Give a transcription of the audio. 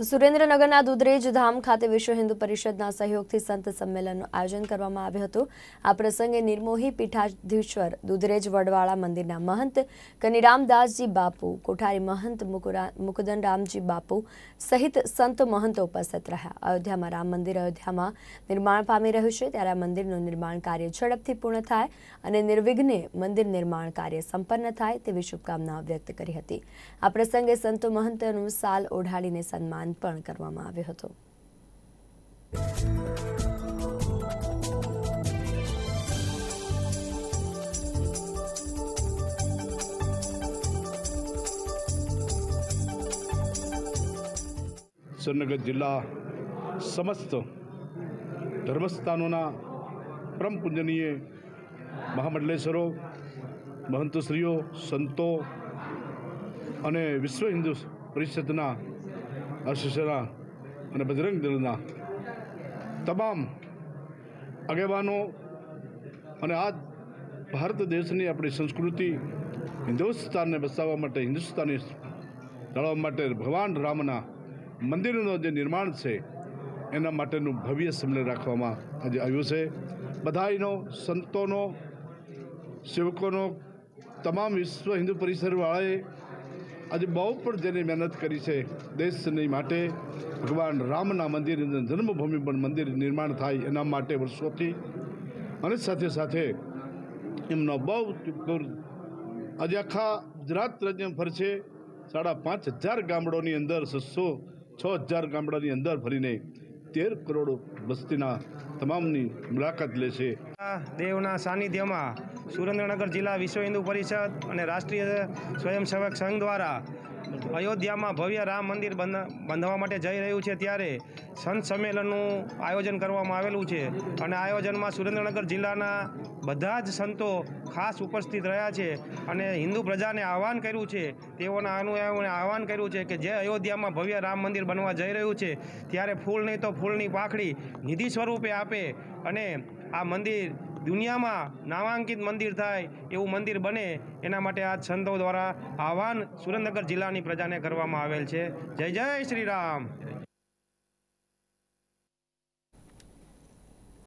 તો સુરેન્દ્રનગરના દુધરેજ ધામ ખાતે વિશ્વ હિન્દુ પરિષદના સહયોગથી સંત સંમેલનનું આયોજન કરવામાં આવ્યું હતું. આ પ્રસંગે નિર્મોહી પીઠાધીશ્વર, દુધરેજ વડવાળા મંદિરના મહંત કનીરામદાસજી બાપુ, કોઠારી મહંત મુકુદનરામજી બાપુ સહિત સંત મહંતો ઉપસ્થિત રહ્યા. અયોધ્યામાં રામ મંદિર અયોધ્યામાં નિર્માણ પામી રહ્યું છે. ત્યારે આ મંદિરનું નિર્માણ કાર્ય ઝડપથી પૂર્ણ થાય અને નિર્વિઘ્ને મંદિર નિર્માણ કાર્ય સંપન્ન થાય તેવી શુભકામનાઓ વ્યક્ત કરી હતી. આ પ્રસંગે સંતો મહંતોનું સાલ ઓઢાડીને સન્માન પણ કરવામાં આવ્યો હતો. સુરનગર જિલ્લા સમસ્ત ધર્મસ્થાનોના પરમ પૂજનીય મહામંડલેશ્વરો, મહંતશ્રીઓ, સંતો અને વિશ્વ હિન્દુ પરિષદના અશિષના અને બજરંગ દળના તમામ આગેવાનો અને આ ભારત દેશની આપણી સંસ્કૃતિ હિન્દુસ્તાનને બસાવવા માટે હિન્દુસ્તાની જાળવવા માટે ભગવાન રામના મંદિરનો જે નિર્માણ છે, એના માટેનું ભવ્ય સંમેલન રાખવામાં આજે આવ્યું છે. બધાયનો, સંતોનો, સેવકોનો, તમામ વિશ્વ હિન્દુ પરિસરવાળાએ આજે બહુ પણ જેને મહેનત કરી છે દેશની માટે ભગવાન રામના મંદિર જન્મભૂમિ પણ મંદિર નિર્માણ થાય એના માટે વર્ષોથી. અને સાથે સાથે એમનો બહુ આજે આખા ગુજરાત રાજ્યમાં ફરશે સાડા પાંચ હજાર ગામડોની અંદર, છસો છ હજાર ગામડાની અંદર ફરીને તેર કરોડ વસ્તીના તમામની મુલાકાત લેશે આ દેવના સાનિધ્યમાં સુરેન્દ્રનગર જિલ્લા વિશ્વ હિન્દુ પરિષદ અને રાષ્ટ્રીય સ્વયંસેવક સંઘ દ્વારા અયોધ્યામાં ભવ્ય રામ મંદિર બંધ, બાંધવા માટે જઈ રહ્યું છે ત્યારે સંત સંમેલનનું આયોજન કરવામાં આવેલું છે અને આયોજનમાં સુરેન્દ્રનગર જિલ્લાના બધા જ સંતો ખાસ ઉપસ્થિત રહ્યા છે અને હિન્દુ પ્રજાને આહવાન કર્યું છે, તેઓના અનુયાયીઓને આહવાન કર્યું છે કે જે અયોધ્યામાં ભવ્ય રામ મંદિર બનવા જઈ રહ્યું છે ત્યારે ફૂલ નહીં તો ફૂલની પાખડી નિધિ સ્વરૂપે આપે અને આ મંદિર દુનિયામાં નામાંકિત મંદિર થાય એવું મંદિર બને, એના માટે આ સંતો દ્વારા આહવાન સુરેન્દ્રનગર જિલ્લાની પ્રજાને કરવામાં આવેલ છે. જય જય શ્રી રામ.